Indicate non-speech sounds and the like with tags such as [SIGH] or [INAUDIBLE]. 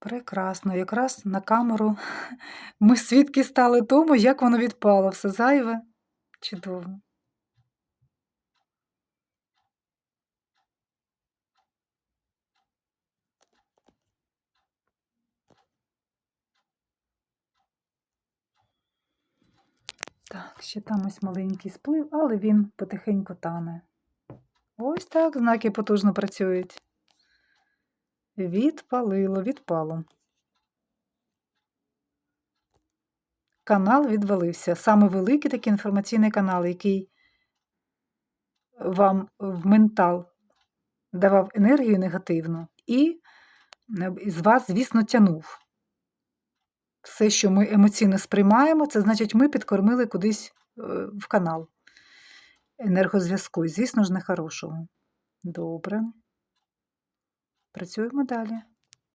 Прекрасно. Якраз на камеру [LAUGHS] ми свідки стали тому, як воно відпало. Все зайве. Чудово. Так, ще там ось маленький сплив, але він потихеньку тане. Ось так знаки потужно працюють. Відпалило, відпало. Канал відвалився. Саме великий такий інформаційний канал, який вам в ментал давав енергію негативну і е, з вас, звісно, тянув. Все, що ми емоційно сприймаємо, це значить, ми підкормили кудись е, в канал енергозв'язку. І, звісно ж, нехорошого. Добре. Працюємо далі.